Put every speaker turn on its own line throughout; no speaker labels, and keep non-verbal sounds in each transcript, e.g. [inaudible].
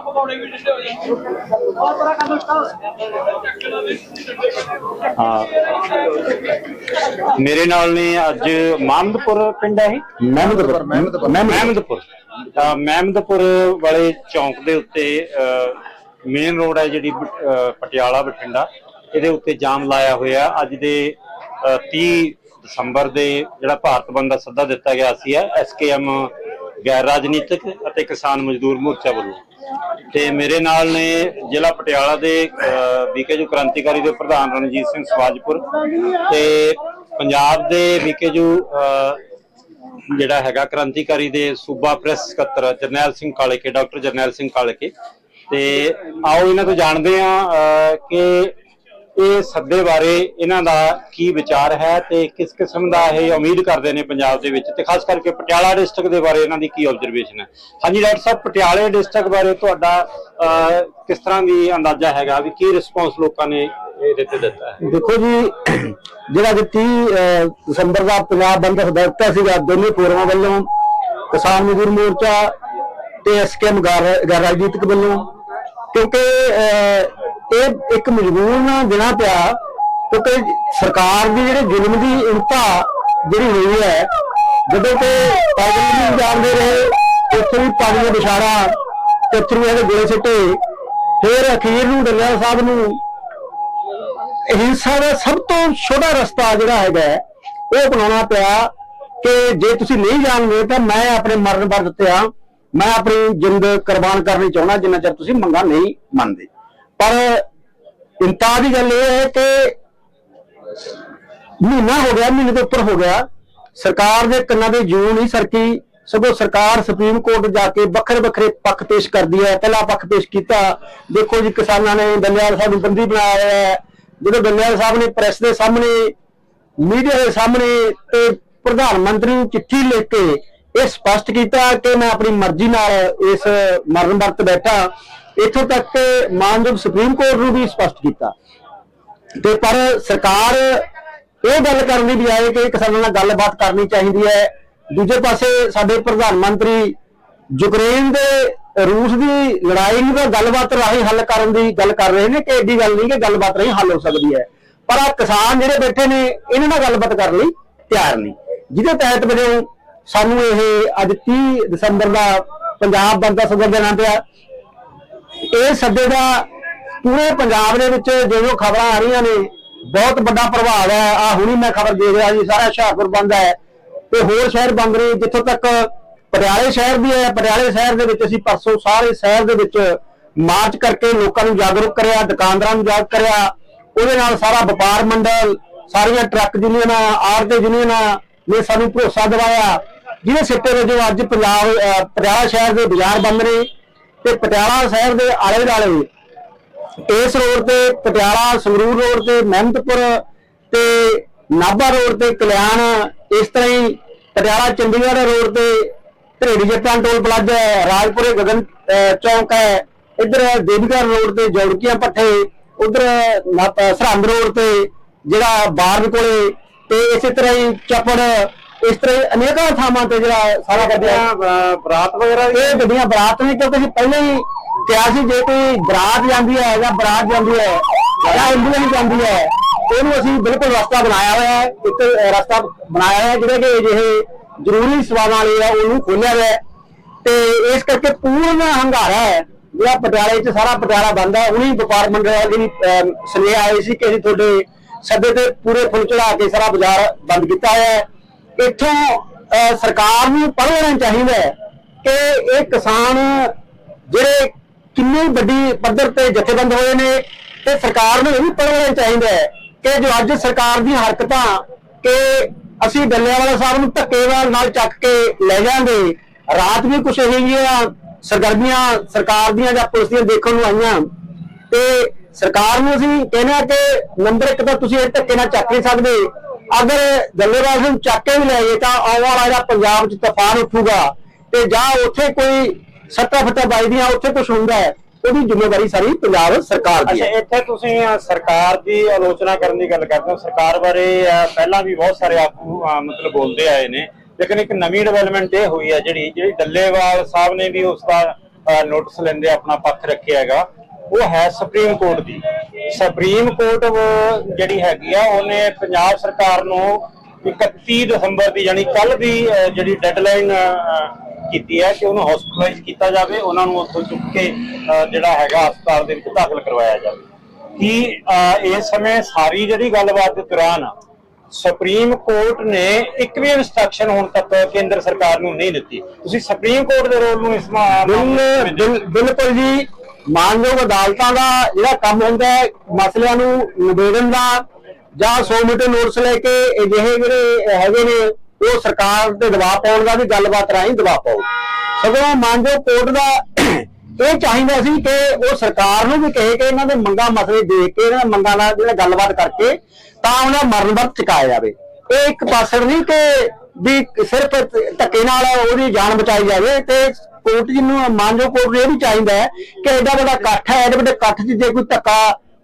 ਪਕੌੜੇ ਵੀ ਹੋ ਬੜਾ
ਹਾਂ। ਮੇਰੇ ਨਾਲ ਨੇ ਅੱਜ ਮਾਮਦਪੁਰ ਪਿੰਡ ਹੈ ਇਹ?
ਮਹਿਮਦਪੁਰ ਮਹਿਮਦਪੁਰ।
ਮਹਿਮਦਪੁਰ। ਮਹਿਮਦਪੁਰ। ਵਾਲੇ ਚੌਂਕ ਦੇ ਉੱਤੇ ਮੇਨ ਰੋਡ ਹੈ ਜਿਹੜੀ ਪਟਿਆਲਾ ਬਠਿੰਡਾ। ਇਹਦੇ ਉੱਤੇ ਜਾਮ ਲਾਇਆ ਹੋਇਆ। ਅੱਜ ਦੇ ਅਹ, 30 ਦਸੰਬਰ ਦੇ ਜਿਹੜਾ ਭਾਰਤ ਬੰਦ ਦਾ ਸੱਦਾ ਦਿੱਤਾ ਗਿਆ ਸੀ ਐਸਕੇਐਮ ਗੈਰ ਰਾਜਨੀਤਿਕ ਅਤੇ ਕਿਸਾਨ ਮਜ਼ਦੂਰ ਮੋਰਚਾ ਵੱਲੋਂ। ਤੇ ਮੇਰੇ ਨਾਲ ਨੇ ਜ਼ਿਲ੍ਹਾ ਪਟਿਆਲਾ ਦੇ ਵਿਕੇਜੂ ਕ੍ਰਾਂਤੀਕਾਰੀ ਦੇ ਪ੍ਰਧਾਨ ਰਣਜੀਤ ਸਿੰਘ ਸਵਾਜਪੁਰ ਤੇ ਪੰਜਾਬ ਦੇ ਵਿਕੇਜੂ ਜਿਹੜਾ ਹੈਗਾ ਕ੍ਰਾਂਤੀਕਾਰੀ ਦੇ ਸੂਬਾ ਪ੍ਰੈਸ ਸਕੱਤਰ ਜਰਨੈਲ ਸਿੰਘ ਕਾਲੇਕੇ, ਡਾਕਟਰ ਜਰਨੈਲ ਸਿੰਘ ਕਾਲੇਕੇ। ਤੇ ਆਓ ਇਹਨਾਂ ਤੋਂ ਜਾਣਦੇ ਹਾਂ ਕਿ ਇਹ ਸੱਦੇ ਬਾਰੇ ਇਹਨਾਂ ਦਾ ਕੀ ਵਿਚਾਰ ਹੈ ਤੇ ਕਿਸ ਕਿਸਮ ਦਾ ਇਹ ਉਮੀਦ ਕਰਦੇ ਨੇ ਪੰਜਾਬ ਦੇ ਵਿੱਚ ਤੇ ਖਾਸ ਕਰਕੇ ਪਟਿਆਲਾ ਡਿਸਟ੍ਰਿਕਟ ਦੇ ਬਾਰੇ ਇਹਨਾਂ ਦੀ ਕੀ ਆਬਜ਼ਰਵੇਸ਼ਨ ਹੈ? ਹਾਂਜੀ, ਡਾਕਟਰ ਸਾਹਿਬ, ਪਟਿਆਲੇ ਡਿਸਟ੍ਰਿਕਟ ਬਾਰੇ ਤੁਹਾਡਾ ਕਿਸ ਤਰ੍ਹਾਂ ਦੀ ਅੰਦਾਜ਼ਾ ਹੈਗਾ ਵੀ ਕੀ ਰਿਸਪੌਂਸ ਲੋਕਾਂ ਨੇ ਇਹਦੇ ਤੇ ਦਿੱਤਾ ਹੈ?
ਦੇਖੋ ਜੀ, ਜਿਹੜਾ ਕਿ 30 ਦਸੰਬਰ ਦਾ ਪੰਜਾਬ ਬੰਦ ਦਾ ਦਿੱਤਾ ਸੀਗਾ, ਦੋਨੇ ਫੋਰਮਾਂ ਵੱਲੋਂ ਕਿਸਾਨ ਮਜ਼ਦੂਰ ਮੋਰਚਾ ਤੇ ਐਸਕੇਐਮ ਗੈਰ ਗੈਰ ਰਾਜਨੀਤਿਕ ਵੱਲੋਂ ਕਿਉਂਕਿ ਇਹ ਇੱਕ ਮਜਬੂਰਨ ਦੇਣਾ ਪਿਆ, ਕਿਉਂਕਿ ਸਰਕਾਰ ਦੀ ਜਿਹੜੇ ਜ਼ੁਲਮ ਦੀ ਇੰਤਾ ਜਿਹੜੀ ਹੋਈ ਹੈ, ਜਦੋਂ ਕਿ ਪਾਗਲ ਵੀ ਜਾਣਦੇ ਰਹੇ, ਉੱਥੇ ਵੀ ਪਾਣੀ ਦਾ ਬਿਸ਼ਾਰਾ ਤੇ ਦੇ ਗੋਲੇ ਸਿੱਟੇ, ਫਿਰ ਅਖੀਰ ਨੂੰ ਡੱਲਿਆ ਸਾਹਿਬ ਨੂੰ ਹਿੰਸਾ ਦਾ ਸਭ ਤੋਂ ਛੋਟਾ ਰਸਤਾ ਜਿਹੜਾ ਹੈਗਾ ਉਹ ਅਪਣਾਉਣਾ ਪਿਆ ਕਿ ਜੇ ਤੁਸੀਂ ਨਹੀਂ ਜਾਣਦੇ ਤਾਂ ਮੈਂ ਆਪਣੇ ਮਰਨ ਵਰ ਦਿੱਤੇ ਆ, ਮੈਂ ਆਪਣੀ ਜਿੰਦ ਕੁਰਬਾਨ ਕਰਨੀ ਚਾਹੁੰਦਾ, ਜਿੰਨਾ ਚਿਰ ਤੁਸੀਂ ਮੰਗਾ ਨਹੀਂ ਮੰਨਦੇ। ਪਰ ਇੰਤਾ ਦੀ ਗੱਲ ਇਹ ਹੈ ਕਿ ਮਹੀਨਾ ਹੋ ਗਿਆ, ਮਹੀਨੇ ਤੋਂ ਉੱਪਰ ਹੋ ਗਿਆ। ਸਰਕਾਰ ਦੇ ਕੰਨਾਂ ਦੇ ਜੂ ਨਹੀਂ ਸਰਕੀ। ਸਗੋਂ ਸਰਕਾਰ ਸੁਪਰੀਮ ਕੋਰਟ ਜਾ ਕੇ ਵੱਖਰੇ ਵੱਖਰੇ ਪੱਖ ਪੇਸ਼ ਕਰਦੀ ਹੈ। ਪਹਿਲਾ ਪੱਖ ਪੇਸ਼ ਕੀਤਾ। ਦੇਖੋ ਜੀ, ਕਿਸਾਨਾਂ ਨੇ ਦਲਿਆਲ ਸਾਹਿਬ ਨੂੰ ਬੰਦੀ ਬਣਾਇਆ ਹੈ। ਜਦੋਂ ਦਲਿਆਲ ਸਾਹਿਬ ਨੇ ਪ੍ਰੈਸ ਦੇ ਸਾਹਮਣੇ, ਮੀਡੀਆ ਦੇ ਸਾਹਮਣੇ ਤੇ ਪ੍ਰਧਾਨ ਮੰਤਰੀ ਨੂੰ ਚਿੱਠੀ ਲਿਖ ਕੇ ਇਹ ਸਪਸ਼ਟ ਕੀਤਾ ਕਿ ਮੈਂ ਆਪਣੀ ਮਰਜ਼ੀ ਨਾਲ ਇਸ ਮਰਨ ਵਰਤ ਬੈਠਾ। ਇੱਥੋਂ ਤੱਕ ਕਿ ਮਾਨਯੋਗ ਸੁਪਰੀਮ ਕੋਰਟ ਨੂੰ ਵੀ ਸਪਸ਼ਟ ਕੀਤਾ। ਤੇ ਪਰ ਸਰਕਾਰ ਇਹ ਗੱਲ ਕਰਨ ਦੀ ਬਜਾਏ ਕਿ ਕਿਸਾਨਾਂ ਨਾਲ ਗੱਲਬਾਤ ਕਰਨੀ ਚਾਹੀਦੀ ਹੈ। ਦੂਜੇ ਪਾਸੇ ਸਾਡੇ ਪ੍ਰਧਾਨ ਮੰਤਰੀ ਯੂਕਰੇਨ ਦੇ ਰੂਸ ਦੀ ਲੜਾਈ ਨੂੰ ਤਾਂ ਗੱਲਬਾਤ ਰਾਹੀਂ ਹੱਲ ਕਰਨ ਦੀ ਗੱਲ ਕਰ ਰਹੇ ਨੇ ਕਿ ਐਡੀ ਗੱਲ ਨਹੀਂ ਕਿ ਗੱਲਬਾਤ ਰਾਹੀਂ ਹੱਲ ਹੋ ਸਕਦੀ ਹੈ। ਪਰ ਆ ਕਿਸਾਨ ਜਿਹੜੇ ਬੈਠੇ ਨੇ, ਇਹਨਾਂ ਨਾਲ ਗੱਲਬਾਤ ਕਰਨ ਲਈ ਤਿਆਰ ਨਹੀਂ। ਜਿਹਦੇ ਤਹਿਤ ਵਜੋਂ ਸਾਨੂੰ ਇਹ ਅੱਜ 30 ਦਸੰਬਰ ਦਾ ਪੰਜਾਬ ਬੰਦ ਦਾ ਸੱਦਾ ਦੇਣਾ ਪਿਆ ਇਹ ਸੱਦੇ ਦਾ ਪੂਰੇ ਪੰਜਾਬ ਦੇ ਵਿੱਚ ਜਿਹੜੀਆਂ ਖਬਰਾਂ ਆ ਰਹੀਆਂ ਨੇ, ਬਹੁਤ ਵੱਡਾ ਪ੍ਰਭਾਵ ਹੈ। ਆ ਹੁਣੀ ਮੈਂ ਖਬਰ ਦੇ ਰਿਹਾ ਜੀ, ਸਾਰਾ ਹੁਸ਼ਿਆਰਪੁਰ ਬੰਦ ਹੈ ਤੇ ਹੋਰ ਸ਼ਹਿਰ ਬੰਦ ਨੇ, ਜਿੱਥੋਂ ਤੱਕ ਪਟਿਆਲੇ ਸ਼ਹਿਰ ਦੀ ਹੈ। ਪਟਿਆਲੇ ਸ਼ਹਿਰ ਦੇ ਵਿੱਚ ਅਸੀਂ ਪਰਸੋਂ ਸਾਰੇ ਸ਼ਹਿਰ ਦੇ ਵਿੱਚ ਮਾਰਚ ਕਰਕੇ ਲੋਕਾਂ ਨੂੰ ਜਾਗਰੂਕ ਕਰਿਆ, ਦੁਕਾਨਦਾਰਾਂ ਨੂੰ ਜਾਗਰੂਕ ਕਰਿਆ। ਉਹਦੇ ਨਾਲ ਸਾਰਾ ਵਪਾਰ ਮੰਡਲ, ਸਾਰੀਆਂ ਟਰੱਕ ਯੂਨੀਅਨਾਂ ਆੜਤੇ ਯੂਨੀਅਨਾਂ ਨੇ ਸਾਨੂੰ ਭਰੋਸਾ ਦਿਵਾਇਆ। ਜਿਹਦੇ ਸਿੱਟੇ ਵਜੋਂ ਅੱਜ ਪੰਜਾਬ ਪਟਿਆਲਾ ਸ਼ਹਿਰ ਦੇ ਬਾਜ਼ਾਰ ਬੰਦ ਨੇ। ਤੇ ਪਟਿਆਲਾ ਸ਼ਹਿਰ ਦੇ ਆਲੇ ਦੁਆਲੇ। ਇਸ ਰੋਡ ਤੇ ਪਟਿਆਲਾ ਸੰਗਰੂਰ ਰੋਡ ਤੇ ਮਹਿਮਦਪੁਰ ਤੇ ਨਾਭਾ ਰੋਡ ਤੇ ਕਲਿਆਣ, ਇਸ ਤਰ੍ਹਾਂ ਹੀ ਪਟਿਆਲਾ ਚੰਡੀਗੜ੍ਹ ਰੋਡ ਤੇ ਧਰੇੜੀ ਜੱਟਾਂ ਟੋਲ ਪਲਾਜ਼ਾ ਹੈ, ਰਾਜਪੁਰੇ ਗਗਨ ਚੌਂਕ ਹੈ, ਇੱਧਰ ਦੇਵੀਗੜ੍ਹ ਰੋਡ ਤੇ ਜੌੜਕੀਆਂ ਪੱਠੇ, ਉਧਰ ਸਰਹੰਦ ਰੋਡ ਤੇ ਜਿਹੜਾ ਬਾਰਨ ਕੋਲੇ ਤੇ ਇਸੇ ਤਰ੍ਹਾਂ ਹੀ ਚੱਪੜ ਇਸ ਤਰ੍ਹਾਂ ਹੀ ਅਨੇਕਾਂ ਥਾਵਾਂ ਤੇ ਜਿਹੜਾ ਸਾਰਾ ਕਰਦੇ ਆ।
ਬਰਾਤ ਵਗੈਰਾ
ਇਹ ਗੱਡੀਆਂ ਬਰਾਤ ਨੇ ਕਿਉਂਕਿ ਅਸੀਂ ਪਹਿਲਾਂ ਹੀ ਕਿਹਾ ਸੀ ਜੇ ਕੋਈ ਬਰਾਤ ਜਾਂਦੀ ਹੈ ਜਾਂ ਬਰਾਤ ਜਾਂਦੀ ਹੈ ਜਾਂ ਐਂਬੂਲੈਂਸ ਜਾਂਦੀ ਹੈ ਉਹਨੂੰ ਅਸੀਂ ਬਿਲਕੁਲ ਰਸਤਾ ਬਣਾਇਆ ਹੋਇਆ ਹੈ ਇੱਕ ਰਸਤਾ ਬਣਾਇਆ ਹੋਇਆ ਹੈ ਜਿਹੜੇ ਕਿ ਜਿਹੇ ਜ਼ਰੂਰੀ ਸੇਵਾਵਾਂ ਵਾਲੇ ਆ ਉਹਨੂੰ ਖੋਲਿਆ ਹੋਇਆ ਤੇ ਇਸ ਕਰਕੇ ਪੂਰਨ ਹੰਗਾਰਾ ਹੈ ਜਿਹੜਾ ਪਟਿਆਲੇ 'ਚ ਸਾਰਾ ਪਟਿਆਲਾ ਬੰਦ ਹੈ ਉਹਨੀ ਵਪਾਰ ਮੰਡਲ ਅਮ, ਸੁਨੇਹਾ ਆਈ ਸੀ ਕਿ ਅਸੀਂ ਤੁਹਾਡੇ ਸੱਦੇ ਤੇ ਪੂਰੇ ਫੁੱਲ ਚੜਾ ਕੇ ਸਾਰਾ ਬਾਜ਼ਾਰ ਬੰਦ ਕੀਤਾ ਹੋਇਆ ਹੈ। ਇੱਥੋਂ ਅਹ, ਸਰਕਾਰ ਨੂੰ ਪੜ੍ਹ ਲੈਣਾ ਚਾਹੀਦਾ ਹੈ ਕਿ ਇਹ ਕਿਸਾਨ ਜਿਹੜੇ ਕਿੰਨੀ ਵੱਡੀ ਪੱਧਰ ਤੇ ਜਥੇਬੰਦ ਹੋਏ ਨੇ ਤੇ ਸਰਕਾਰ ਨੂੰ ਇਹ ਵੀ ਪੜ੍ਹ ਲੈਣਾ ਚਾਹੀਦਾ ਹੈ ਕਿ ਜੋ ਅੱਜ ਸਰਕਾਰ ਦੀਆਂ ਹਰਕਤਾਂ ਕਿ ਅਸੀਂ ਡੱਲੇਵਾਲਾ ਸਾਹਿਬ ਨੂੰ ਧੱਕੇ ਨਾਲ ਚੱਕ ਕੇ ਲੈ ਜਾਂਦੇ ਰਾਤ ਵੀ ਕੁਛ ਇਹੋ ਜਿਹੀਆਂ ਸਰਗਰਮੀਆਂ ਸਰਕਾਰ ਦੀਆਂ ਜਾਂ ਪੁਲਿਸ ਦੀਆਂ ਦੇਖਣ ਨੂੰ ਆਈਆਂ ਤੇ ਸਰਕਾਰ ਨੂੰ ਅਸੀਂ ਕਹਿੰਦੇ ਆ ਕਿ ਨੰਬਰ ਇੱਕ ਤਾਂ ਤੁਸੀਂ ਇਹ ਧੱਕੇ ਨਾਲ ਚੱਕ ਨਹੀਂ ਸਕਦੇ ਅਗਰ ਡੱਲੇਵਾਲ ਨੂੰ ਚੱਕ ਕੇ ਵੀ ਲੈ ਗਏ ਤਾਂ ਆਉਣ ਵਾਲਾ ਜਿਹੜਾ ਪੰਜਾਬ 'ਚ ਤੂਫਾਨ ਉੱਠੂਗਾ ਤੇ ਜਾਂ ਉੱਥੇ ਕੋਈ ਸੱਟਾ ਫੱਟਾ ਵੱਜਦੀਆਂ ਉੱਥੇ ਕੁਝ ਹੁੰਦਾ ਹੈ ਉਹਦੀ ਜ਼ਿੰਮੇਵਾਰੀ ਸਾਰੀ ਪੰਜਾਬ ਸਰਕਾਰ ਦੀ
ਅੱਛਾ
ਹੈ।
ਇੱਥੇ ਤੁਸੀਂ ਸਰਕਾਰ ਦੀ ਆਲੋਚਨਾ ਕਰਨ ਦੀ ਗੱਲ ਕਰਦੇ ਹੋ। ਸਰਕਾਰ ਬਾਰੇ ਪਹਿਲਾਂ ਵੀ ਬਹੁਤ ਸਾਰੇ ਆਗੂ ਅਹ, ਮਤਲਬ ਬੋਲਦੇ ਆਏ ਨੇ। ਲੇਕਿਨ ਇੱਕ ਨਵੀਂ ਡਿਵੈਲਪਮੈਂਟ ਇਹ ਹੋਈ ਹੈ ਜਿਹੜੀ ਜਿਹੜੀ ਡੱਲੇਵਾਲ ਸਾਹਿਬ ਨੇ ਵੀ ਉਸ ਦਾ ਨੋਟਿਸ ਲੈਂਦੇ ਆਪਣਾ ਪੱਖ ਰੱਖਿਆ ਹੈਗਾ। ਉਹ ਹੈ ਸੁਪਰੀਮ ਕੋਰਟ ਦੀ। ਸੁਪਰੀਮ ਕੋਰਟ ਉਹ ਜਿਹੜੀ ਹੈਗੀ ਆ ਉਹਨੇ ਪੰਜਾਬ ਸਰਕਾਰ ਨੂੰ 31 ਦਸੰਬਰ ਦੀ ਯਾਨੀ ਕੱਲ ਦੀ ਜਿਹੜੀ ਡੈਡਲਾਈਨ ਕੀਤੀ ਹੈ ਕਿ ਉਹਨੂੰ ਹਸਪੀਟਲਾਈਜ਼ ਕੀਤਾ ਜਾਵੇ ਉਹਨਾਂ ਨੂੰ ਉੱਥੋਂ ਚੁੱਕ ਕੇ ਜਿਹੜਾ ਹੈਗਾ ਹਸਪਤਾਲ ਦੇ ਵਿੱਚ ਦਾਖਲ ਕਰਵਾਇਆ ਜਾਵੇ। ਕਿ ਇਸ ਸਮੇਂ ਸਾਰੀ ਜਿਹੜੀ ਗੱਲਬਾਤ ਦੇ ਦੌਰਾਨ ਸੁਪਰੀਮ ਕੋਰਟ ਨੇ ਇੱਕ ਵੀ ਇਨਸਟਰਕਸ਼ਨ ਹੁਣ ਤੱਕ ਕੇਂਦਰ ਸਰਕਾਰ ਨੂੰ ਨਹੀਂ ਦਿੱਤੀ। ਤੁਸੀਂ ਸੁਪਰੀਮ ਕੋਰਟ ਦੇ ਰੋਲ ਨੂੰ ਇਸ
ਬਿਲਕੁਲ ਜੀ। ਮਾਨਯੋਗ ਅਦਾਲਤਾਂ ਦਾ ਜਿਹੜਾ ਕੰਮ ਹੁੰਦਾ ਹੈ, ਮਸਲਿਆਂ ਨੂੰ ਨਿਬੇੜਨ ਦਾ ਜਾਂ 100 ਮੀਟਰ ਨੋਟਿਸ ਲੈ ਕੇ ਅਜਿਹੇ ਜਿਹੜੇ ਹੈਗੇ ਨੇ, ਉਹ ਸਰਕਾਰ ਤੇ ਦਬਾਅ ਪਾਉਣ ਦਾ ਵੀ ਗੱਲਬਾਤ ਰਾਹੀਂ ਦਬਾਅ ਪਾਓ। ਸਗੋਂ ਮਾਨਯੋਗ ਕੋਰਟ ਦਾ ਇਹ ਚਾਹੀਦਾ ਸੀ ਕਿ ਉਹ ਸਰਕਾਰ ਨੂੰ ਵੀ ਕਹੇ ਕਿ ਇਹਨਾਂ ਦੇ ਮੰਗਾਂ ਮਸਲੇ ਦੇਖ ਕੇ, ਇਹਨਾਂ ਮੰਗਾਂ ਨਾਲ ਜਿਹੜਾ ਗੱਲਬਾਤ ਕਰਕੇ ਤਾਂ ਉਹਨਾਂ ਦਾ ਮਰਨ ਵਰਤ ਚੁਕਾਇਆ ਜਾਵੇ। ਇਹ ਇੱਕ ਪਾਸੜ ਨਹੀਂ ਕਿ ਵੀ ਸਿਰਫ ਧੱਕੇ ਨਾਲ ਉਹਦੀ ਜਾਨ ਬਚਾਈ ਜਾਵੇ ਤੇ ਕੋਰਟ ਜੀ ਨੂੰ ਮਾਨਯੋਗ ਕੋਰਟ ਨੂੰ ਇਹ ਵੀ ਚਾਹੀਦਾ ਹੈ ਕਿ ਐਡਾ ਵੱਡਾ ਇਕੱਠ ਹੈ ਐਡੇ ਵੱਡੇ ਇਕੱਠ 'ਚ ਜੇ ਕੋਈ ਧੱਕਾ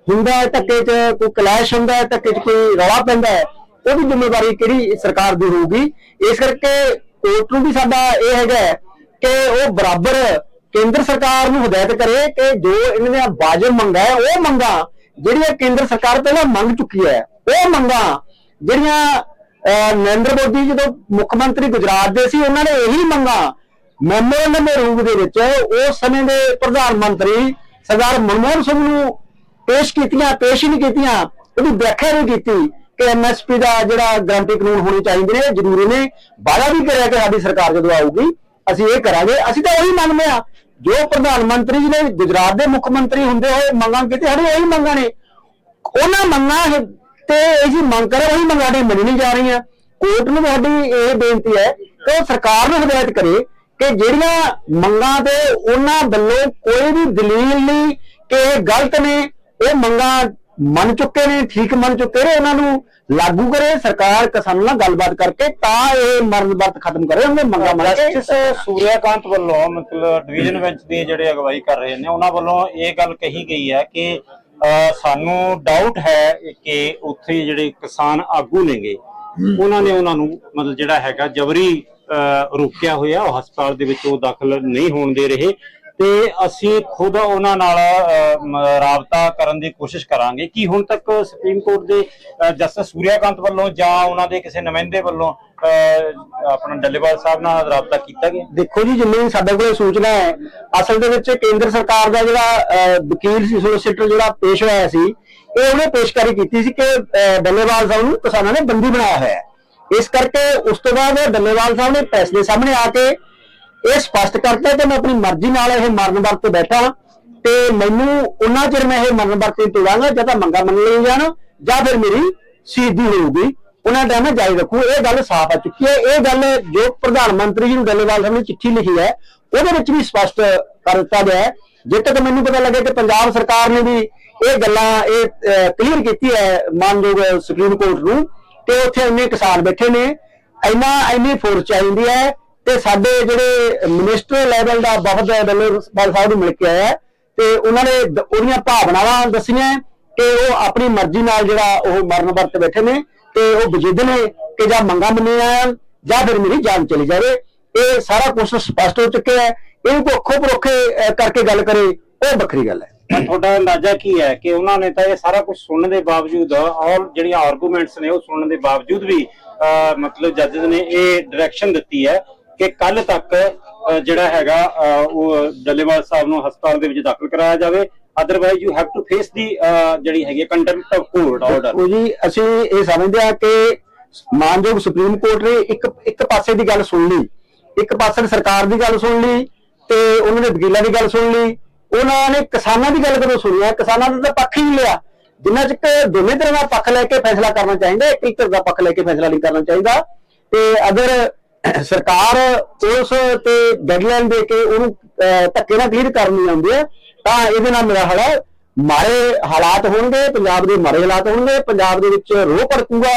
ਹੁੰਦਾ ਹੈ ਧੱਕੇ 'ਚ ਕੋਈ ਕਲੈਸ਼ ਹੁੰਦਾ ਹੈ ਧੱਕੇ 'ਚ ਕੋਈ ਰੌਲਾ ਪੈਂਦਾ ਹੈ ਉਹਦੀ ਜ਼ਿੰਮੇਵਾਰੀ ਕਿਹੜੀ ਸਰਕਾਰ ਦੀ ਹੋਊਗੀ? ਇਸ ਕਰਕੇ ਕੋਰਟ ਨੂੰ ਵੀ ਸਾਡਾ ਇਹ ਹੈਗਾ ਕਿ ਉਹ ਬਰਾਬਰ ਕੇਂਦਰ ਸਰਕਾਰ ਨੂੰ ਹਦਾਇਤ ਕਰੇ ਕਿ ਜੋ ਇਹਨਾਂ ਦੀਆਂ ਵਾਜਬ ਮੰਗਾਂ ਹੈ ਉਹ ਮੰਗਾਂ ਜਿਹੜੀਆਂ ਕੇਂਦਰ ਸਰਕਾਰ ਪਹਿਲਾਂ ਮੰਗ ਚੁੱਕੀ ਹੈ ਉਹ ਮੰਗਾਂ ਜਿਹੜੀਆਂ ਅਹ, ਨਰਿੰਦਰ ਮੋਦੀ ਜਦੋਂ ਮੁੱਖ ਮੰਤਰੀ ਗੁਜਰਾਤ ਦੇ ਸੀ ਉਹਨਾਂ ਨੇ ਇਹੀ ਮੰਗਾਂ ਮੈਮੋਰੰਡਮ ਦੇ ਰੂਪ ਦੇ ਵਿੱਚ ਉਸ ਸਮੇਂ ਦੇ ਪ੍ਰਧਾਨ ਮੰਤਰੀ ਸਰਦਾਰ ਮਨਮੋਹਨ ਸਿੰਘ ਨੂੰ ਪੇਸ਼ ਕੀਤੀਆਂ, ਪੇਸ਼ ਹੀ ਨਹੀਂ ਕੀਤੀਆਂ, ਉਹਦੀ ਵਿਆਖਿਆ ਨਹੀਂ ਕੀਤੀ ਕਿ ਐਮਐਸਪੀ ਦਾ ਜਿਹੜਾ ਗਰੰਟੀ ਕਾਨੂੰਨ ਹੋਣੇ ਚਾਹੀਦੇ ਨੇ, ਜ਼ਰੂਰੀ ਨੇ, ਵਾਅਦਾ ਵੀ ਕਰਿਆ ਕਿ ਸਾਡੀ ਸਰਕਾਰ ਜਦੋਂ ਆਊਗੀ, ਅਸੀਂ ਇਹ ਕਰਾਂਗੇ। ਅਸੀਂ ਤਾਂ ਉਹੀ ਮੰਨਦੇ ਆ ਜੋ ਪ੍ਰਧਾਨ ਮੰਤਰੀ ਜੀ ਨੇ ਗੁਜਰਾਤ ਦੇ ਮੁੱਖ ਮੰਤਰੀ ਹੁੰਦੇ ਹੋਏ ਮੰਗਾਂ ਕੀਤੀ ਸਾਡੇ ਉਹੀ ਮੰਗਾਂ ਨੇ। ਉਹਨਾਂ ਮੰਗਾਂ ਤੇ ਇਹ ਜੀ ਮੰਗ ਕਰ, ਉਹੀ ਮੰਗਾਂ ਦੀ ਮੰਨੀ ਨਹੀਂ ਜਾ ਰਹੀਆਂ। ਕੋਰਟ ਨੂੰ ਸਾਡੀ ਇਹ ਬੇਨਤੀ ਹੈ ਕਿ ਉਹ ਸਰਕਾਰ ਨੂੰ ਹਦਾਇਤ ਕਰੇ ਕਿ ਜਿਹੜੀਆਂ ਮੰਗਾਂ ਤੇ ਉਹਨਾਂ ਵੱਲੋਂ ਕੋਈ ਵੀ ਦਲੀਲ ਨਹੀਂ ਕਿ ਇਹ ਗਲਤ ਨੇ ਉਹ ਮੰਗਾਂ ਮੰਨ ਚੁੱਕੇ ਨੇ ਠੀਕ ਮੰਨ ਚੁੱਕੇ ਨੇ ਉਹਨਾਂ ਨੂੰ ਲਾਗੂ ਕਰੇ ਸਰਕਾਰ ਕਿਸਾਨਾਂ ਨਾਲ ਗੱਲਬਾਤ ਕਰਕੇ ਤਾਂ ਇਹ ਮਰਨ ਵਰਤ ਖਤਮ ਕਰੇ ਉਹਨੇ ਮੰਗਾਂ ਮੰਨ ਕੇ।
ਜਸਟਿਸ ਸੂਰਿਆਕਾਂਤ ਵੱਲੋਂ ਮਤਲਬ ਡਿਵੀਜ਼ਨ ਬੈਂਚ ਦੇ ਜਿਹੜੇ ਅਗਵਾਈ ਕਰ ਰਹੇ ਨੇ ਉਹਨਾਂ ਵੱਲੋਂ ਇਹ ਗੱਲ ਕਹੀ ਗਈ ਹੈ ਕਿ ਸਾਨੂੰ ਡਾਊਟ ਹੈ ਕਿ ਉੱਥੇ ਜਿਹੜੇ ਕਿਸਾਨ ਆਗੂ ਨੇਗੇ ਉਹਨਾਂ ਨੇ ਉਹਨਾਂ ਨੂੰ ਮਤਲਬ ਜਿਹੜਾ ਹੈਗਾ ਜਬਰੀ ਰੋਕਿਆ ਹੋਇਆ ਉਹ ਹਸਪਤਾਲ ਦੇ ਵਿੱਚ ਉਹ ਦਾਖਲ ਨਹੀਂ ਹੋਣ ਦੇ ਰਹੇ ਤੇ ਅਸੀਂ ਖੁਦ ਉਹਨਾਂ ਨਾਲ ਰਾਬਤਾ ਕਰਨ ਦੀ ਕੋਸ਼ਿਸ਼ ਕਰਾਂਗੇ ਕਿ ਹੁਣ ਤੱਕ ਸੁਪਰੀਮ ਕੋਰਟ ਦੇ ਜਸਟਿਸ ਸੂਰਿਆਕਾਂਤ ਵੱਲੋਂ ਜਾਂ ਉਹਨਾਂ ਦੇ ਕਿਸੇ ਨੁਮਾਇੰਦੇ ਵੱਲੋਂ ਅਹ, ਆਪਣਾ ਡੱਲੇਵਾਲ ਸਾਹਿਬ ਨਾਲ ਰਾਬਤਾ ਕੀਤਾ ਗਿਆ?
ਦੇਖੋ ਜੀ ਜਿੰਨੀ ਸਾਡੇ ਕੋਲ ਸੂਚਨਾ ਹੈ ਅਸਲ ਦੇ ਵਿੱਚ ਕੇਂਦਰ ਸਰਕਾਰ ਦਾ ਜਿਹੜਾ ਵਕੀਲ ਸੀ ਸੋਲਿਸਿਟਰ ਜਿਹੜਾ ਪੇਸ਼ ਹੋਇਆ ਸੀ ਇਹ ਉਹਨੇ ਪੇਸ਼ਕਾਰੀ ਕੀਤੀ ਸੀ ਕਿ ਡੱਲੇਵਾਲ ਸਾਹਿਬ ਨੂੰ ਕਿਸਾਨਾਂ ਨੇ ਬੰਦੀ ਬਣਾਇਆ ਹੋਇਆ ਹੈ। ਇਸ ਕਰਕੇ ਉਸ ਤੋਂ ਬਾਅਦ ਡੱਲੇਵਾਲ ਸਾਹਿਬ ਨੇ ਪ੍ਰੈਸ ਸਾਹਮਣੇ ਆ ਕੇ ਇਹ ਸਪਸ਼ਟ ਕਰਤਾ ਕਿ ਮੈਂ ਆਪਣੀ ਮਰਜ਼ੀ ਨਾਲ ਇਹ ਮਰਨ ਵਰਤ ਤੇ ਬੈਠਾ ਤੇ ਮੈਨੂੰ ਉਹਨਾਂ ਚਿਰ ਮੈਂ ਇਹ ਮਰਨ ਵਰਤ ਤੇ ਤੋੜਾਂਗਾ ਜਦ ਤੱਕ ਮੰਗਾ ਮੰਨ ਲਈ ਜਾਣ, ਜਾਂ ਫਿਰ ਮੇਰੀ ਸ਼ਹੀਦੀ ਹੋਊਗੀ। ਉਹਨਾਂ ਦਾ ਮੈਂ ਜਾਰੀ ਰੱਖੂ। ਇਹ ਗੱਲ ਸਾਫ਼ ਆ ਚੁੱਕੀ ਹੈ। ਇਹ ਗੱਲ ਜੋ ਪ੍ਰਧਾਨ ਮੰਤਰੀ ਜੀ ਨੂੰ ਡੱਲੇਵਾਲ ਸਾਹਿਬ ਨੇ ਚਿੱਠੀ ਲਿਖੀ ਹੈ, ਉਹਦੇ ਵਿੱਚ ਵੀ ਸਪਸ਼ਟ ਕਰ ਦਿੱਤਾ ਗਿਆ ਹੈ। ਜਿੱਥੇ ਤੱਕ ਮੈਨੂੰ ਪਤਾ ਲੱਗਿਆ ਕਿ ਪੰਜਾਬ ਸਰਕਾਰ ਨੇ ਵੀ ਇਹ ਗੱਲਾਂ ਇਹ ਕਲੀਅਰ ਕੀਤੀ ਹੈ ਮਾਨਯੋਗ ਸੁਪਰੀਮ ਕੋਰਟ ਨੂੰ ਤੇ ਉੱਥੇ ਇੰਨੇ ਕਿਸਾਨ ਬੈਠੇ ਨੇ, ਇੰਨਾ, ਇੰਨੀ ਫੋਰਸ ਚਾਹੀਦੀ ਹੈ ਤੇ ਸਾਡੇ ਜਿਹੜੇ ਮਿਨਿਸਟਰ ਲੈਵਲ ਦਾ ਵਫਦ ਡੱਲੇਵਾਲ ਸਾਹਿਬ ਨੂੰ ਮਿਲ ਕੇ ਆਇਆ ਤੇ ਉਹਨਾਂ ਨੇ ਉਹਦੀਆਂ ਭਾਵਨਾਵਾਂ ਦੱਸੀਆਂ ਕਿ ਉਹ ਆਪਣੀ ਮਰਜ਼ੀ ਨਾਲ ਜਿਹੜਾ ਉਹ ਮਰਨ ਵਰਤ ਬੈਠੇ ਨੇ ਤੇ ਉਹ ਵਜਿੱਦ ਨੇ ਕਿ ਜਾਂ ਮੰਗਾ ਮੰਨੀਆਂ ਜਾਣ ਜਾਂ ਫਿਰ ਮੇਰੀ ਜਾਨ ਚਲੀ ਜਾਵੇ। ਇਹ ਸਾਰਾ ਕੁਝ ਸਪਸ਼ਟ ਹੋ ਚੁੱਕਿਆ ਹੈ। ਇਹ ਕੋ ਅੱਖੋਂ ਪਰੋਖੇ ਕਰਕੇ ਗੱਲ ਕਰੇ, ਉਹ ਵੱਖਰੀ ਗੱਲ ਹੈ।
ਤੁਹਾਡਾ ਅੰਦਾਜ਼ਾ ਕੀ ਹੈ ਕਿ ਉਹਨਾਂ ਨੇ ਤਾਂ ਇਹ ਸਾਰਾ ਕੁਝ ਸੁਣਨ ਦੇ ਬਾਵਜੂਦ ਔਰ ਜਿਹੜੀਆਂ ਆਰਗੂਮੈਂਟਸ ਨੇ ਉਹ ਸੁਣਨ ਦੇ ਬਾਵਜੂਦ ਵੀ ਮਤਲਬ ਜੱਜਸ ਨੇ ਇਹ ਡਾਇਰੈਕਸ਼ਨ ਦਿੱਤੀ ਹੈ ਕਿ ਕੱਲ ਤੱਕ ਜਿਹੜਾ ਹੈਗਾ ਉਹ ਡੱਲੇਵਾਲ ਸਾਹਿਬ ਨੂੰ ਹਸਪਤਾਲ ਦੇ ਵਿੱਚ ਦਾਖਲ ਕਰਾਇਆ ਜਾਵੇ। Otherwise you have to face the ਜਿਹੜੀ ਹੈਗੀ ਕੰਟੈਂਪਟ ਆਫ ਕੋਰਟ ਆਰਡਰ
ਜੀ, ਅਸੀਂ ਇਹ ਸਮਝਦੇ ਆ ਕਿ ਮਾਨਯੋਗ ਸੁਪਰੀਮ ਕੋਰਟ ਨੇ ਇੱਕ ਇੱਕ ਪਾਸੇ ਦੀ ਗੱਲ ਸੁਣ ਲਈ, ਇੱਕ ਪਾਸੇ ਸਰਕਾਰ ਦੀ ਗੱਲ ਸੁਣ ਲਈ ਤੇ ਉਹਨਾਂ ਨੇ ਵਕੀਲਾਂ ਦੀ ਗੱਲ ਸੁਣ ਲਈ। ਉਹਨਾਂ ਨੇ ਕਿਸਾਨਾਂ ਦੀ ਗੱਲ ਕਦੋਂ ਸੁਣੀ ਹੈ ਕਿਸਾਨਾਂ ਦਾ ਤਾਂ ਪੱਖ ਹੀ ਨਹੀਂ ਲਿਆ। ਜਿੰਨਾ ਚਿਰ ਦੋਵੇਂ ਤਰ੍ਹਾਂ ਦਾ ਪੱਖ ਲੈ ਕੇ ਫੈਸਲਾ ਕਰਨਾ ਚਾਹੀਦਾ ਇੱਕ ਇੱਕ ਤਰ੍ਹਾਂ ਦਾ ਪੱਖ ਲੈ ਕੇ ਫੈਸਲਾ ਨਹੀਂ ਕਰਨਾ ਚਾਹੀਦਾ। ਤੇ ਅਗਰ ਸਰਕਾਰ ਉਸ ਤੇ ਡੈਡਲਾਈਨ ਦੇ ਕੇ ਉਹਨੂੰ ਅਹ, ਧੱਕੇ ਨਾਲ ਕਲੀਅਰ ਕਰਨੀ ਆਉਂਦੀ ਹੈ ਤਾਂ ਇਹਦੇ ਨਾਲ ਮੇਰਾ ਹਾਲ ਹੈ ਮਾਰੇ ਹਾਲਾਤ ਹੋਣਗੇ ਪੰਜਾਬ ਦੇ ਮਾਰੇ ਹਾਲਾਤ ਹੋਣਗੇ ਪੰਜਾਬ ਦੇ ਵਿੱਚ ਰੋਹ ਭੜਕੂਗਾ।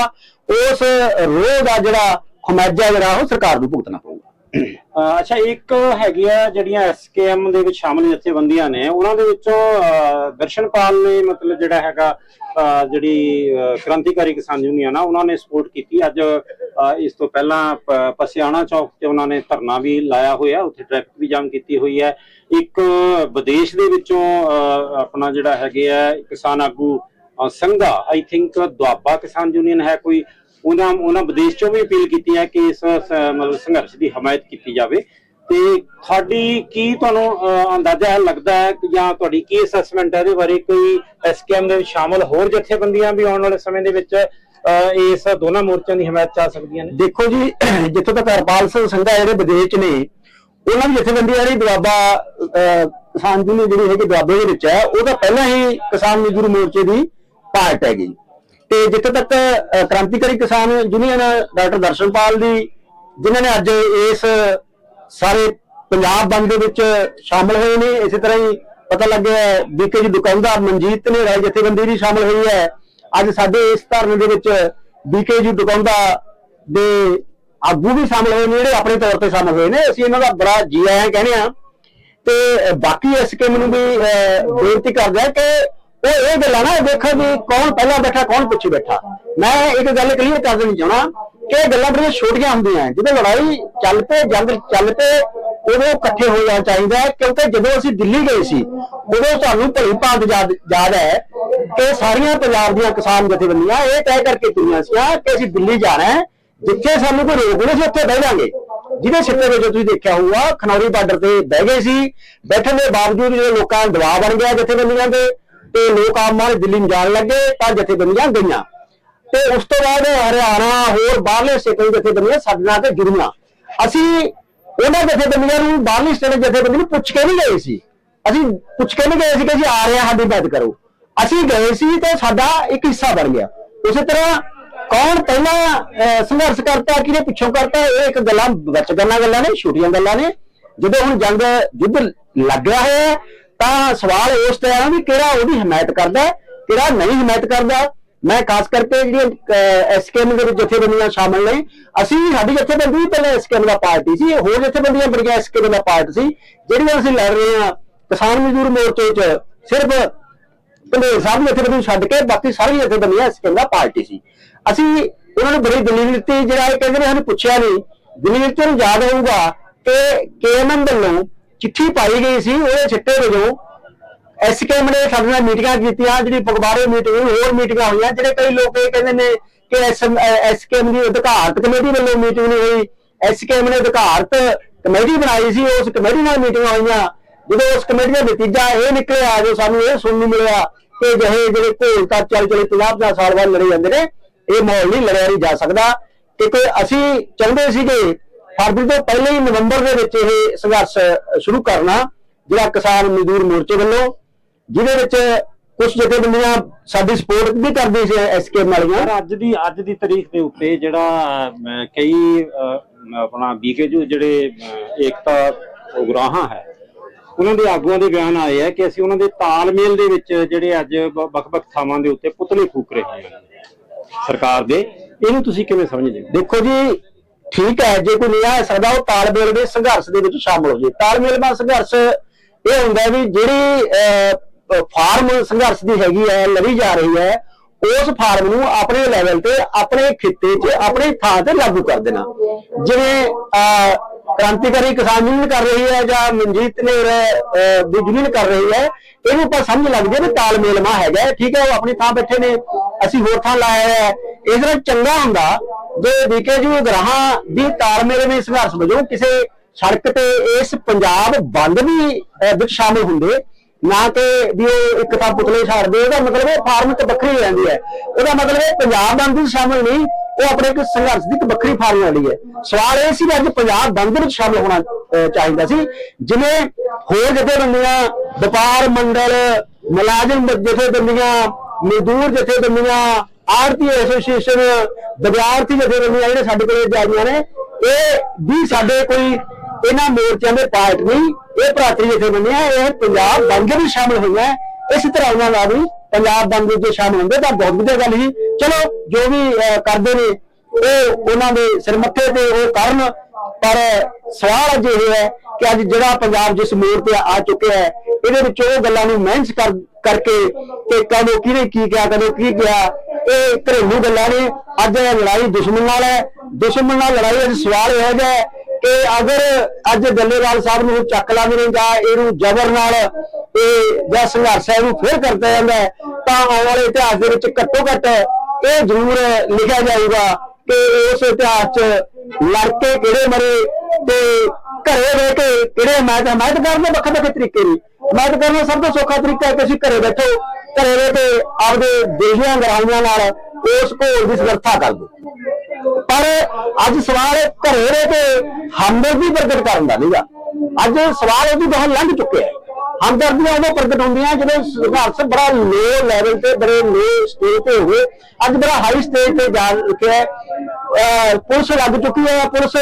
ਉਸ ਰੋਹ ਦਾ ਜਿਹੜਾ ਖਮਿਆਜਾ ਜਿਹੜਾ ਉਹ ਸਰਕਾਰ ਨੂੰ ਭੁਗਤਣਾ ਪਊਗਾ।
ਅਹ ਅੱਛਾ ਇੱਕ ਹੈਗੀਆਂ ਜਿਹੜੀਆਂ ਐਸਕੇਐਮ ਦੇ ਵਿੱਚ ਸ਼ਾਮਲ ਜਥੇਬੰਦੀਆਂ ਨੇ ਉਹਨਾਂ ਦੇ ਵਿੱਚੋਂ ਅਹ, ਦਰਸ਼ਨਪਾਲ ਨੇ ਮਤਲਬ ਜਿਹੜਾ ਹੈਗਾ ਅਹ, ਜਿਹੜੀ ਅਹ, ਕ੍ਰਾਂਤੀਕਾਰੀ ਕਿਸਾਨ ਯੂਨੀਅਨ ਆ ਉਹਨਾਂ ਨੇ ਸਪੋਰਟ ਕੀਤੀ। ਅੱਜ ਅਹ, ਇਸ ਤੋਂ ਪਹਿਲਾਂ ਪ- ਪਸਿਆਣਾ ਚੌਕ ਤੇ ਉਹਨਾਂ ਨੇ ਧਰਨਾ ਵੀ ਲਾਇਆ ਹੋਇਆ ਉੱਥੇ ਟ੍ਰੈਫਿਕ ਵੀ ਜਾਮ ਕੀਤੀ ਹੋਈ ਹੈ। ਇੱਕ ਵਿਦੇਸ਼ ਦੇ ਵਿੱਚੋਂ ਅਹ, ਆਪਣਾ ਜਿਹੜਾ ਹੈਗੇ ਆ ਕਿਸਾਨ ਆਗੂ ਅਹ, ਸੰਘਾ ਆਈ ਥਿੰਕ ਦੁਆਬਾ ਕਿਸਾਨ ਯੂਨੀਅਨ ਹੈ ਕੋਈ ਉਹਨਾਂ ਉਹਨਾਂ ਵਿਦੇਸ਼ ਚੋਂ ਵੀ ਅਪੀਲ ਕੀਤੀ ਹੈ ਕਿ ਇਸ ਮਤਲਬ ਸੰਘਰਸ਼ ਦੀ ਹਮਾਇਤ ਕੀਤੀ ਜਾਵੇ। ਤੇ ਤੁਹਾਡੀ ਕੀ ਤੁਹਾਨੂੰ ਅੰਦਾਜ਼ਾ ਲੱਗਦਾ ਹੈ ਜਾਂ ਤੁਹਾਡੀ ਕੀ ਅਸੈਸਮੈਂਟ ਹੈ ਇਹਦੇ ਬਾਰੇ ਕੋਈ ਐਸਕੇਐਮ ਦੇ ਵਿੱਚ ਸ਼ਾਮਲ ਹੋਰ ਜਥੇਬੰਦੀਆਂ ਵੀ ਆਉਣ ਵਾਲੇ ਸਮੇਂ ਦੇ ਵਿੱਚ ਇਸ ਦੋਨਾਂ ਮੋਰਚਿਆਂ ਦੀ ਹਮਾਇਤ ਚ ਸਕਦੀਆਂ ਨੇ?
ਦੇਖੋ ਜੀ [clears throat] ਜਿੱਥੋਂ ਤੱਕ ਹਰਪਾਲ ਸਿੰਘ ਸੰਘਾ ਜਿਹੜੇ ਵਿਦੇਸ਼ ਨੇ ਉਹਨਾਂ ਦੀ ਜਥੇਬੰਦੀਆਂ ਜਿਹੜੀ ਦੁਆਬਾ ਅਹ, ਕਿਸਾਨ ਯੂਨੀਅਨ ਜਿਹੜੀ ਹੈਗੀ ਦੁਆਬੇ ਦੇ ਵਿੱਚ ਹੈ ਉਹ ਤਾਂ ਪਹਿਲਾਂ ਹੀ ਕਿਸਾਨ ਮਜ਼ਦੂਰ ਮੋਰਚੇ ਦੀ ਪਾਰਟ ਹੈਗੀ। ਤੇ ਜਿੱਥੇ ਤੱਕ ਕ੍ਰਾਂਤੀਕਾਰੀ ਕਿਸਾਨ ਯੂਨੀਅਨ ਡਾਕਟਰ ਦਰਸ਼ਨਪਾਲ ਦੀ ਜਿਨ੍ਹਾਂ ਨੇ ਅੱਜ ਇਸ ਸਾਰੇ ਪੰਜਾਬ ਬੰਦ ਦੇ ਵਿੱਚ ਸ਼ਾਮਲ ਹੋਏ ਨੇ ਇਸੇ ਤਰ੍ਹਾਂ ਹੀ ਪਤਾ ਲੱਗਿਆ ਬੀਕੇ ਜੀ ਦੁਕਾਨਦਾਰ ਮਨਜੀਤ ਨੇ ਰਾਏ ਜਥੇਬੰਦੀ ਵੀ ਸ਼ਾਮਲ ਹੋਈ ਹੈ। ਅੱਜ ਸਾਡੇ ਇਸ ਧਰਨੇ ਦੇ ਵਿੱਚ ਬੀਕੇ ਜੀ ਦੁਕਾਨਦਾਰ ਦੇ ਆਗੂ ਵੀ ਸ਼ਾਮਲ ਹੋਏ ਨੇ ਜਿਹੜੇ ਆਪਣੇ ਤੌਰ ਤੇ ਸ਼ਾਮਲ ਹੋਏ ਨੇ। ਅਸੀਂ ਇਹਨਾਂ ਦਾ ਬੜਾ ਜੀ ਆਇਆਂ ਕਹਿੰਦੇ ਆ ਤੇ ਬਾਕੀ ਇਸ ਕੇ ਮੈਨੂੰ ਵੀ ਅਹ, ਬੇਨਤੀ ਕਰਦੇ ਆ ਕਿ ਉਹ ਇਹ ਗੱਲਾਂ ਨਾ ਦੇਖੋ ਵੀ ਕੌਣ ਪਹਿਲਾਂ ਬੈਠਾ, ਕੌਣ ਪਿੱਛੇ ਬੈਠਾ। ਮੈਂ ਇੱਕ ਗੱਲ ਕਲੀਅਰ ਕਰ ਦੇਣੀ ਚਾਹਣਾ ਕਿ ਇਹ ਗੱਲਾਂ ਬੜੀਆਂ ਛੋਟੀਆਂ ਹੁੰਦੀਆਂ ਜਦੋਂ ਲੜਾਈ ਚੱਲ ਪਏ, ਜੰਗ ਚੱਲ ਪਏ, ਉਦੋਂ ਇਕੱਠੇ ਹੋ ਜਾਣਾ ਚਾਹੀਦਾ ਹੈ, ਕਿਉਂਕਿ ਜਦੋਂ ਅਸੀਂ ਦਿੱਲੀ ਗਏ ਸੀ, ਉਦੋਂ ਤੁਹਾਨੂੰ ਭਲੀ ਭਾਂਤ ਯਾਦ ਹੈ ਕਿ ਸਾਰੀਆਂ ਪੰਜਾਬ ਦੀਆਂ ਕਿਸਾਨ ਜਥੇਬੰਦੀਆਂ ਇਹ ਤੈਅ ਕਰਕੇ ਤੁਰੀਆਂ ਸੀ ਕਿ ਅਸੀਂ ਦਿੱਲੀ ਜਾਣਾ ਹੈ, ਜਿੱਥੇ ਸਾਨੂੰ ਕੋਈ ਰੋਕ ਨਹੀਂ ਸੀ, ਉੱਥੇ ਬਹਿ ਜਾਾਂਗੇ। ਜਿਹਦੇ ਸਿੱਟੇ ਵਜੋਂ ਤੁਸੀਂ ਦੇਖਿਆ ਹੋਊਗਾ, ਖਨੌਰੀ ਬਾਰਡਰ ਤੇ ਬਹਿ ਗਏ ਸੀ, ਬੈਠਣ ਦੇ ਬਾਵਜੂਦ ਜਿਹੜੇ ਲੋਕਾਂ ਦਾ ਦਬਾਅ ਬਣ ਗਿਆ ਜਥੇਬੰਦੀਆਂ ਦੇ ਤੇ ਲੋਕ ਆਮ ਮਾਰੇ ਦਿੱਲੀ ਨੂੰ ਜਾਣ ਲੱਗੇ ਤਾਂ ਜਥੇਬੰਦੀਆਂ ਗਈਆਂ। ਤੇ ਉਸ ਤੋਂ ਬਾਅਦ ਹਰਿਆਣਾ ਹੋਰ ਬਾਹਰਲੇ ਸਟੇਟਾਂ ਦੀਆਂ ਜਥੇਬੰਦੀਆਂ ਸਾਡੇ ਨਾਲ ਤੇ ਜੁੜੀਆਂ। ਅਸੀਂ ਉਹਨਾਂ ਜਥੇਬੰਦੀਆਂ ਨੂੰ ਬਾਹਰਲੀ ਸਟੇਟ ਜਥੇਬੰਦੀ ਨੂੰ ਪੁੱਛ ਕੇ ਨਹੀਂ ਗਏ ਸੀ। ਅਸੀਂ ਪੁੱਛ ਕੇ ਨਹੀਂ ਗਏ ਸੀ ਕਿ ਅਸੀਂ ਆ ਰਹੇ ਹਾਂ ਸਾਡੀ ਮਦਦ ਕਰੋ। ਅਸੀਂ ਗਏ ਸੀ ਤੇ ਸਾਡਾ ਇੱਕ ਹਿੱਸਾ ਬਣ ਗਿਆ। ਉਸੇ ਤਰ੍ਹਾਂ ਕੌਣ ਪਹਿਲਾਂ ਅਹ, ਸੰਘਰਸ਼ ਕਰਤਾ ਕਿਹਨੇ ਪਿੱਛੋਂ ਕਰਤਾ ਇਹ ਇੱਕ ਗੱਲਾਂ ਵਿੱਚ ਗੱਲਾਂ ਗੱਲਾਂ ਨੇ ਛੋਟੀਆਂ ਗੱਲਾਂ ਨੇ। ਜਦੋਂ ਹੁਣ ਜੰਗ ਯੁੱਧ ਲੱਗਿਆ ਹੋਇਆ ਤਾਂ ਸਵਾਲ ਉਸ ਤੇ ਆ ਵੀ ਕਿਹੜਾ ਉਹਦੀ ਹਮਾਇਤ ਕਰਦਾ ਕਿਹੜਾ ਨਹੀਂ ਹਮਾਇਤ ਕਰਦਾ ਮੈਂ ਖਾਸ ਕਰਕੇ ਜਿਹੜੀਆਂ ਐਸਕੇਐਮ ਦੇ ਵਿੱਚ ਜਥੇਬੰਦੀਆਂ ਸ਼ਾਮਲ ਨੇ, ਅਸੀਂ ਸਾਡੀ ਜਥੇਬੰਦੀ ਵੀ ਪਹਿਲਾਂ ਐਸਕੇਐਮ ਦਾ ਪਾਰਟੀ ਸੀ, ਹੋਰ ਜਥੇਬੰਦੀਆਂ ਬੜੀਆਂ ਐਸਕੇਐਮ ਦਾ ਪਾਰਟ ਸੀ, ਜਿਹੜੀਆਂ ਅਸੀਂ ਲੜ ਰਹੇ ਹਾਂ ਕਿਸਾਨ ਮਜ਼ਦੂਰ ਮੋਰਚੇ 'ਚ ਸਿਰਫ ਭੰਡੇਰ ਸਾਹਿਬ ਨੇ ਜਥੇਬੰਦੀ ਨੂੰ ਛੱਡ ਕੇ ਬਾਕੀ ਸਾਰੀਆਂ ਜਥੇਬੰਦੀਆਂ ਐਸਕੇਐਮ ਦਾ ਪਾਰਟੀ ਸੀ। ਅਸੀਂ ਉਹਨਾਂ ਨੂੰ ਬੜੀ ਦਲੀਲ ਦਿੱਤੀ, ਜਿਹੜਾ ਇਹ ਕਹਿੰਦੇ ਨੇ ਸਾਨੂੰ ਪੁੱਛਿਆ ਨਹੀਂ, ਦਲੀਲ ਤੇ ਨੂੰ ਯਾਦ ਹੋਊਗਾ ਕਿ ਕੇਐਮਐਮ ਵੱਲੋਂ ਚਿੱਠੀ ਪਾਈ ਗਈ ਸੀ, ਉਹਦੇ ਛਿੱਟੇ ਵਜੋਂ ਐਸਕੇਐਮ ਨੇ ਸਾਡੇ ਨਾਲ ਮੀਟਿੰਗਾਂ ਕੀਤੀਆਂ, ਜਿਹੜੀ ਪਗਵਾੜੇ ਮੀਟਿੰਗ ਹੋਰ ਮੀਟਿੰਗਾਂ ਹੋਈਆਂ, ਜਿਹੜੇ ਕਈ ਲੋਕ ਇਹ ਕਹਿੰਦੇ ਨੇ ਕਿ ਐਸਕੇਐਮ ਦੀ ਅਧਿਕਾਰਤ ਕਮੇਟੀ ਵੱਲੋਂ ਮੀਟਿੰਗ ਨਹੀਂ ਹੋਈ। ਐਸਕੇਐਮ ਨੇ ਅਧਿਕਾਰਤ ਕਮੇਟੀ ਬਣਾਈ ਸੀ, ਉਸ ਕਮੇਟੀ ਨਾਲ ਮੀਟਿੰਗਾਂ ਹੋਈਆਂ। ਜਦੋਂ ਉਸ ਕਮੇਟੀ ਦਾ ਨਤੀਜਾ ਇਹ ਨਿਕਲਿਆ, ਜੋ ਸਾਨੂੰ ਇਹ ਸੁਣਨ ਨੂੰ ਮਿਲਿਆ ਕਿ ਜਿਹੇ ਜਿਹੜੇ ਘੋਲ ਤਾਂ ਚੱਲ ਚਲੇ 50 50 ਸਾਲ ਬਾਅਦ ਲੜੇ ਜਾਂਦੇ ਨੇ, ਇਹ ਮਾਹੌਲ ਨਹੀਂ ਲੜਿਆ ਨਹੀਂ ਜਾ ਸਕਦਾ। ਕਿਉਂਕਿ ਅਸੀਂ ਚਾਹੁੰਦੇ ਸੀਗੇ ਫਰਵਰੀ ਤੋਂ ਪਹਿਲੇ ਹੀ ਨਵੰਬਰ ਦੇ ਵਿੱਚ ਇਹ ਸੰਘਰਸ਼ ਸ਼ੁਰੂ ਕਰਨਾ ਜਿਹੜਾ ਕਿਸਾਨ ਮਜ਼ਦੂਰ ਮੋਰਚੇ ਵੱਲੋਂ ਜਿਹਦੇ ਵਿੱਚ ਕੁਝ ਜਥੇਬੰਦੀਆਂ ਸਾਡੀ ਸਪੋਰਟ ਵੀ ਕਰਦੀ ਸੀ ਐਸਕੇਐਮ ਵਾਲੀਆਂ।
ਅੱਜ ਦੀ ਅੱਜ ਦੀ ਤਾਰੀਖ ਦੇ ਉੱਤੇ ਜਿਹੜਾ ਕਈ ਆਪਣਾ ਬੀਕੇਜੂ ਜਿਹੜੇ ਏਕਤਾ ਉਗਰਾਹਾਂ ਹੈ ਉਹਨਾਂ ਦੇ ਆਗੂਆਂ ਦੇ ਬਿਆਨ ਆਏ ਆ ਕਿ ਅਸੀਂ ਉਹਨਾਂ ਦੇ ਤਾਲਮੇਲ ਦੇ ਵਿੱਚ ਜਿਹੜੇ ਅੱਜ ਵੱਖ-ਵੱਖ ਥਾਵਾਂ ਦੇ ਉੱਤੇ ਪੁਤਲੇ ਫੂਕ ਰਹੇ ਹਾਂ। ਸਰਕਾਰ ਦੇ ਇਹਨੂੰ ਤੁਸੀਂ ਕਿਵੇਂ ਸਮਝਦੇ
ਦੇਖੋ ਜੀ ਠੀਕ ਹੈ, ਜੇ ਕੋਈ ਨਹੀਂ ਸਕਦਾ, ਉਹ ਤਾਲਮੇਲ ਦੇ ਸੰਘਰਸ਼ ਦੇ ਵਿੱਚ ਸ਼ਾਮਲ ਹੋ ਜੇ ਤਾਲਮੇਲ ਦਾ ਸੰਘਰਸ਼ ਇਹ ਹੁੰਦਾ ਵੀ ਜਿਹੜੀ ਫਾਰਮ ਸੰਘਰਸ਼ ਦੀ ਹੈਗੀ ਹੈ, ਲੜੀ ਜਾ ਰਹੀ ਹੈ, ਉਸ ਫਾਰਮ ਨੂੰ ਆਪਣੇ ਲੈਵਲ ਤੇ, ਆਪਣੇ ਖਿੱਤੇ 'ਚ, ਆਪਣੀ ਥਾਂ ਤੇ ਲਾਗੂ ਕਰ ਦੇਣਾ। ਜਿਵੇਂ ਅਹ, ਕ੍ਰਾਂਤੀਕਾਰੀ ਕਿਸਾਨ ਯੂਨੀਅਨ ਕਰ ਰਹੀ ਹੈ ਮਨਜੀਤ ਨੇ ਅਹ, ਕਰ ਰਹੀ ਹੈ ਇਹਨੂੰ ਆਪਾਂ ਸਮਝ ਲੱਗ ਜੇ ਵੀ ਤਾਲਮੇਲ ਮਾ ਹੈਗਾ ਹੈ, ਠੀਕ ਹੈ ਉਹ ਆਪਣੀ ਥਾਂ ਬੈਠੇ ਨੇ ਅਸੀਂ ਹੋਰ ਥਾਂ ਲਾਇਆ ਹੈ। ਇਸ ਤਰ੍ਹਾਂ ਚੰਗਾ ਹੁੰਦਾ ਜੇ ਵਿਕੇ ਜੀ ਗ੍ਰਾਹਾਂ ਦੀ ਤਾਲਮੇਲ ਵਿੱਚ ਸੰਘਰਸ਼ ਵਜੋਂ ਕਿਸੇ ਸੜਕ ਤੇ ਇਸ ਪੰਜਾਬ ਬੰਦ ਵੀ ਵਿੱਚ ਸ਼ਾਮਲ ਹੁੰਦੇ ਨਾ ਕਿ ਵੀ ਉਹ ਇੱਕ ਤਾਂ ਪੁਤਲੇ ਛੱਡਦੇ, ਉਹਦਾ ਮਤਲਬ ਇਹ ਫਾਰਮ ਤੇ ਵੱਖਰੀ ਰਹਿੰਦੀ ਹੈ। ਉਹਦਾ ਮਤਲਬ ਇਹ ਪੰਜਾਬ ਬੰਦ ਵਿੱਚ ਸ਼ਾਮਲ ਨਹੀਂ, ਉਹ ਆਪਣੇ ਇੱਕ ਸੰਘਰਸ਼ ਦੀ ਇੱਕ ਵੱਖਰੀ ਫਾਰਮ ਵਾਲੀ ਹੈ। ਸਵਾਲ ਇਹ ਸੀ ਵੀ ਅੱਜ ਪੰਜਾਬ ਬੰਦ ਵਿੱਚ ਸ਼ਾਮਲ ਹੋਣਾ ਚਾਹੀਦਾ ਸੀ। ਜਿਵੇਂ ਹੋਰ ਜਥੇਬੰਦੀਆਂ, ਵਪਾਰ ਮੰਡਲ, ਮੁਲਾਜ਼ਮ ਜਥੇਬੰਦੀਆਂ, ਮਜ਼ਦੂਰ ਜਥੇਬੰਦੀਆਂ ਆਰਤੀ ਐਸੋਸੀਏਸ਼ਨ ਵਿਦਿਆਰਥੀ ਜਥੇਬੰਦੀਆਂ, ਜਿਹੜੇ ਸਾਡੇ ਕੋਲ ਜਾਈਆਂ ਨੇ, ਇਹ ਵੀ ਸਾਡੇ ਕੋਈ ਇਹਨਾਂ ਮੋਰਚਿਆਂ ਦੇ ਪਾਰਟ ਨਹੀਂ ਇਹ ਭਰਾਤਰੀ ਜਥੇਬੰਦੀਆਂ ਇਹ ਪੰਜਾਬ ਬੰਦ ਵਿੱਚ ਸ਼ਾਮਲ ਹੋਈਆਂ। ਇਸ ਤਰ੍ਹਾਂ ਉਹਨਾਂ ਦਾ ਵੀ ਪੰਜਾਬ ਬੰਦ ਵਿੱਚ ਸ਼ਾਮਲ ਹੁੰਦੇ ਤਾਂ ਬਹੁਤ ਵਧੀਆ ਗੱਲ ਸੀ। ਚਲੋ, ਜੋ ਵੀ ਕਰਦੇ ਨੇ, ਉਹ ਉਹਨਾਂ ਦੇ ਸਿਰ ਮੱਥੇ ਤੇ ਉਹ ਕਰਨ। ਪਰ ਸਵਾਲ ਅੱਜ ਇਹ ਹੈ ਕਿ ਅੱਜ ਜਿਹੜਾ ਪੰਜਾਬ ਜਿਸ ਮੋੜ ਤੇ ਆ ਚੁੱਕਿਆ ਹੈ, ਇਹਦੇ ਵਿੱਚ ਉਹ ਗੱਲਾਂ ਨੂੰ ਮਹਿੰਸ ਕਰ, ਕਰਕੇ ਤੇ ਕਦੋਂ ਕਿਹਨੇ ਕੀ ਕਿਹਾ, ਕਦੋਂ ਕੀ ਕਿਹਾ, ਇਹ ਘਰੇਲੂ ਗੱਲਾਂ ਨੇ। ਅੱਜ ਇਹ ਲੜਾਈ ਦੁਸ਼ਮਣ ਨਾਲ ਹੈ। ਦੁਸ਼ਮਣ ਨਾਲ ਲੜਾਈ ਅੱਜ ਸਵਾਲ ਇਹ ਜਿਹਾ ਹੈ ਕਿ ਅਗਰ ਅੱਜ ਦੱਲੇਵਾਲ ਸਾਹਿਬ ਨੂੰ ਚੱਕ ਲਾਂਗੇ ਨਹੀਂ ਜਾਂ ਇਹਨੂੰ ਜ਼ਬਰ ਨਾਲ ਇਹ ਜਾਂ ਸੰਘਰਸ਼ ਇਹਨੂੰ ਫੇਰ ਕਰਤਾ ਜਾਂਦਾ ਤਾਂ ਆਉਣ ਵਾਲੇ ਇਤਿਹਾਸ ਦੇ ਵਿੱਚ ਘੱਟੋ ਘੱਟ ਇਹ ਜ਼ਰੂਰ ਲਿਖਿਆ ਜਾਊਗਾ ਕਿ ਉਸ ਇਤਿਹਾਸ 'ਚ ਲੜ ਕੇ ਕਿਹੜੇ ਮਰੇ ਤੇ ਘਰੇ ਬਹਿ ਕੇ ਕਿਹੜੇ ਹਮਾਇਤ ਹਮਾਇਤ ਕਰਨ ਦੇ ਵੱਖ ਵੱਖ ਤਰੀਕੇ ਨੇ ਹਮਾਇਤ ਕਰਨ ਦਾ ਸਭ ਤੋਂ ਸੌਖਾ ਤਰੀਕਾ ਹੈ ਕਿ ਅਸੀਂ ਘਰੇ ਬੈਠੋ, ਘਰੇ ਰਹਿ ਕੇ ਆਪਦੇ ਦੇਸ਼ੀਆਂ ਗਰਾਈਆਂ ਨਾਲ ਉਸ ਘੋਲ ਦੀ ਸਮਰੱਥਾ ਕਰ ਦਿਓ ਪਰ ਅੱਜ ਸਵਾਲ ਘਰੇ ਰਹਿ ਤੇ ਹਮਦਰਦੀ ਪ੍ਰਗਟ ਕਰਨ ਦਾ ਨਹੀਂਗਾ। ਅੱਜ ਸਵਾਲ ਉਹਦੀ ਬਹੁਤ ਲੰਘ ਚੁੱਕਿਆ ਹੈ। ਹਮਦਰਦੀਆਂ ਉਦੋਂ ਪ੍ਰਗਟ ਹੁੰਦੀਆਂ ਜਦੋਂ ਸੰਘਰਸ਼ ਬੜਾ ਲੋ ਲੈਵਲ ਤੇ, ਬੜੇ ਲੋ ਸਟੇਜ ਤੇ ਹੋਵੇ ਅੱਜ ਬੜਾ ਹਾਈ ਸਟੇਜ ਤੇ ਜਾ ਰੁਕਿਆ ਪੁਲਿਸ ਲੱਗ ਚੁੱਕੀ ਹੈ, ਪੁਲਿਸ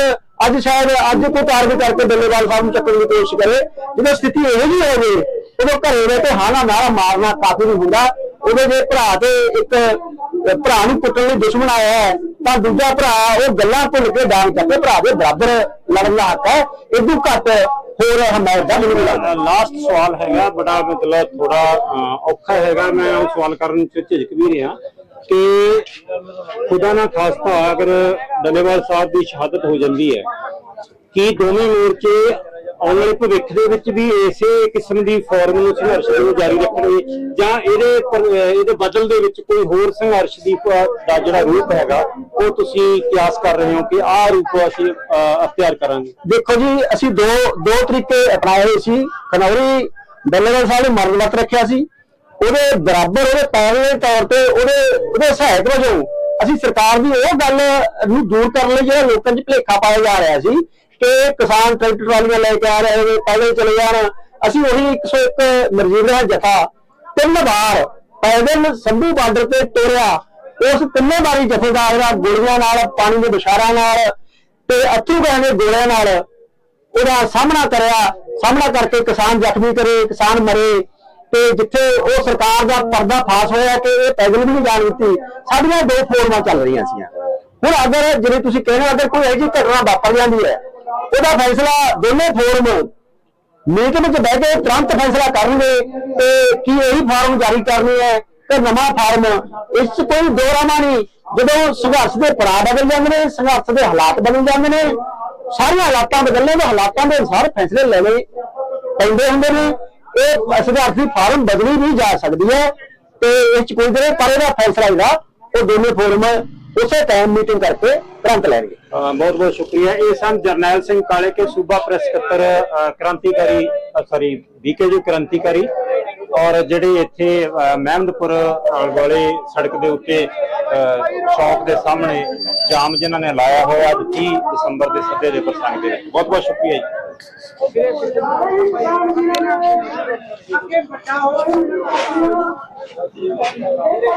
ਅੱਜ ਸ਼ਾਇਦ ਅੱਜ ਕੋਈ ਟਾਰਗੇਟ ਕਰਕੇ ਦੱਲੇਵਾਲ ਸਾਹਿਬ ਨੂੰ ਚੱਕਣ ਦੀ ਕੋਸ਼ਿਸ਼ ਕਰੇ। ਜਦੋਂ ਸਥਿਤੀ ਇਹੋ ਜਿਹੀ ਹੋਵੇ ਉਦੋਂ ਘਰੇ ਰਹਿ ਕੇ ਹਾਣਾ ਨਾਰਾ ਮਾਰਨਾ ਕਾਫੀ ਨਹੀਂ ਹੁੰਦਾ। ਉਹਦੇ ਜੇ ਭਰਾ ਤੇ ਇੱਕ ਭਰਾ ਨੂੰ ਕੁੱਟਣ ਲਈ ਦੁਸ਼ਮਣ ਆਇਆ ਹੈ ਤਾਂ ਦੂਜਾ ਭਰਾ, ਉਹ ਗੱਲਾਂ ਭੁੱਲ ਕੇ ਡਾਂਗ ਚੱਕੇ ਭਰਾ ਦੇ ਬਰਾਬਰ ਲੜਨ ਦਾ ਹੱਕ ਹੈ। ਇਦੋਂ ਘੱਟ ਹੋਰ ਹਮਾਇਤ ਦਾ ਮੈਨੂੰ ਲੱਗਦਾ।
ਲਾਸਟ ਸਵਾਲ ਹੈਗਾ, ਬੜਾ ਮਤਲਬ ਥੋੜਾ ਔਖਾ ਹੈਗਾ। ਮੈਂ ਉਹ ਸਵਾਲ ਕਰਨ ਚ ਝਿਜਕ ਵੀ ਰਿਹਾ ਕਿ ਖੁਦਾ ਨਾ ਖਾਸਤਾ ਅਗਰ ਡੱਲੇਵਾਲ ਸਾਹਿਬ ਦੀ ਸ਼ਹਾਦਤ ਹੋ ਜਾਂਦੀ ਹੈ, ਕਿ ਦੋਵੇਂ ਮੋਰਚੇ ਆਉਣ ਵਾਲੇ ਭਵਿੱਖ ਦੇ ਵਿੱਚ ਵੀ ਇਸੇ ਕਿਸਮ ਦੀ ਫਾਰਮੂਲ ਸੰਘਰਸ਼ ਨੂੰ ਜਾਰੀ ਰੱਖਣਗੇ ਜਾਂ ਇਹਦੇ ਇਹਦੇ ਬਦਲ ਦੇ ਵਿੱਚ ਕੋਈ ਹੋਰ ਸੰਘਰਸ਼ ਦੀ ਦਾ ਜਿਹੜਾ ਰੂਪ ਹੈਗਾ, ਉਹ ਤੁਸੀਂ ਕਿਆਸ ਕਰ ਰਹੇ ਹੋ ਕਿ ਆਹ ਰੂਪ ਅਸੀਂ ਅਖਤਿਆਰ ਕਰਾਂਗੇ?
ਦੇਖੋ ਜੀ, ਅਸੀਂ ਦੋ ਦੋ ਤਰੀਕੇ ਅਪਣਾਏ ਹੋਏ ਸੀ। ਖਨੌਰੀ ਦੱਲੇਵਾਲ ਸਾਹਿਬ ਨੇ ਮਰਨ ਵਰਤ ਰੱਖਿਆ ਸੀ। ਉਹਦੇ ਬਰਾਬਰ ਉਹਦੇ ਪੈਣ ਦੇ ਤੌਰ ਤੇ ਉਹਦੇ ਉਹਦੇ ਸਹਾਇਕ ਵਜੋਂ ਅਸੀਂ ਸਰਕਾਰ ਦੀ ਉਹ ਗੱਲ ਨੂੰ ਦੂਰ ਕਰਨ ਲਈ ਜਿਹੜਾ ਲੋਕਾਂ 'ਚ ਭੁਲੇਖਾ ਪਾਇਆ ਜਾ ਰਿਹਾ ਸੀ ਕਿ ਕਿਸਾਨ ਟਰੈਕਟਰ ਟਰਾਲੀਆਂ ਲੈ ਕੇ ਆ ਰਹੇ ਨੇ, ਪਹਿਲੇ ਚਲੇ ਜਾਣ ਅਸੀਂ ਉਹੀ 101 ਮਰਜ਼ੀਰਾ ਜਥਾ ਤਿੰਨ ਵਾਰ ਪੈਦਲ ਸੰਧੂ ਬਾਰਡਰ ਤੇ ਤੋਰਿਆ ਉਸ ਤਿੰਨੇ ਵਾਰੀ ਜਥੇਦਾਰ ਦਾ ਗੋਲੀਆਂ ਨਾਲ, ਪਾਣੀ ਦੇ ਬਿਸ਼ਾਰਾਂ ਨਾਲ ਤੇ ਅਥਰੂ ਗਏ ਦੇ ਗੋਲਿਆਂ ਨਾਲ ਉਹਦਾ ਸਾਹਮਣਾ ਕਰਿਆ। ਸਾਹਮਣਾ ਕਰਕੇ ਕਿਸਾਨ ਜ਼ਖਮੀ ਕਰੇ, ਕਿਸਾਨ ਮਰੇ ਤੇ ਜਿੱਥੇ ਉਹ ਸਰਕਾਰ ਦਾ ਪਰਦਾ ਫਾਸ ਹੋਇਆ ਕਿ ਇਹ ਪੈਦਲ ਵੀ ਨਹੀਂ ਜਾਣ ਦਿੱਤੀ ਸਾਡੀਆਂ ਦੋ ਫੋਰਮਾਂ ਚੱਲ ਰਹੀਆਂ ਸੀ ਹੁਣ ਅਗਰ, ਜਿਵੇਂ ਤੁਸੀਂ ਕਹਿੰਦੇ ਹੋ, ਅਗਰ ਕੋਈ ਇਹੋ ਜਿਹੀ ਘਟਨਾ ਵਾਪਰ ਜਾਂਦੀ ਹੈ ਉਹਦਾ ਫੈਸਲਾ ਦੋਨੇ ਫੋਰਮ ਮੀਟ ਵਿੱਚ ਬਹਿ ਕੇ ਤੁਰੰਤ ਫੈਸਲਾ ਕਰਨਗੇ ਤੇ ਕੀ ਇਹੀ ਫਾਰਮ ਜਾਰੀ ਕਰਨੀ ਹੈ ਤੇ ਨਵਾਂ ਫਾਰਮ ਇਸ 'ਚ ਕੋਈ ਦੋ ਨਹੀਂ। ਜਦੋਂ ਸੰਘਰਸ਼ ਦੇ ਪੜਾਅ ਬਦਲ ਜਾਂਦੇ ਨੇ, ਸੰਘਰਸ਼ ਦੇ ਹਾਲਾਤ ਬਦਲ ਜਾਂਦੇ ਨੇ, ਸਾਰੀਆਂ ਹਾਲਾਤਾਂ ਬਦਲਣੇ ਦੇ ਹਾਲਾਤਾਂ ਦੇ ਅਨੁਸਾਰ ਫੈਸਲੇ ਲੈਣੇ ਪੈਂਦੇ ਹੁੰਦੇ ਨੇ। ਇਹ ਸੰਘਰਸ਼ ਫਾਰਮ ਬਦਲੀ ਨਹੀਂ ਜਾ ਸਕਦੀ ਹੈ ਤੇ ਇਸ 'ਚ ਕੋਈ ਦੇ ਪਰ ਇਹਦਾ ਫੈਸਲਾ ਜਿਹੜਾ, ਉਹ ਦੋਨੇ ਫੋਰਮ ਉਸੇ ਟਾਈਮ ਮੀਟਿੰਗ ਕਰਕੇ ਤੁਰੰਤ ਲੈਣਗੇ
ਬਹੁਤ ਬਹੁਤ ਸ਼ੁਕਰੀਆ। ਇਹ ਸਨ ਜਰਨੈਲ ਸਿੰਘ ਕਾਲੇ ਕੇ ਸੂਬਾ ਪ੍ਰੈਸ ਸਕੱਤਰ ਕ੍ਰਾਂਤੀਕਾਰੀ ਸੌਰੀ ਬੀਕੇਯੂ ਕ੍ਰਾਂਤੀਕਾਰੀ ਔਰ ਜਿਹੜੇ ਇੱਥੇ ਮਹਿਮਦਪੁਰ ਵਾਲੇ ਸੜਕ ਦੇ ਉੱਤੇ ਚੌਕ ਦੇ ਸਾਹਮਣੇ ਜਾਮ ਜਿਨ੍ਹਾਂ ਨੇ ਲਾਇਆ ਹੋਇਆ ਅੱਜ 30 ਦਸੰਬਰ ਦੇ ਸੱਦੇ ਦੇ ਪ੍ਰਸੰਗ ਦੇ ਵਿੱਚ। ਬਹੁਤ ਬਹੁਤ ਸ਼ੁਕਰੀਆ ਜੀ।
ਅੱਗੇ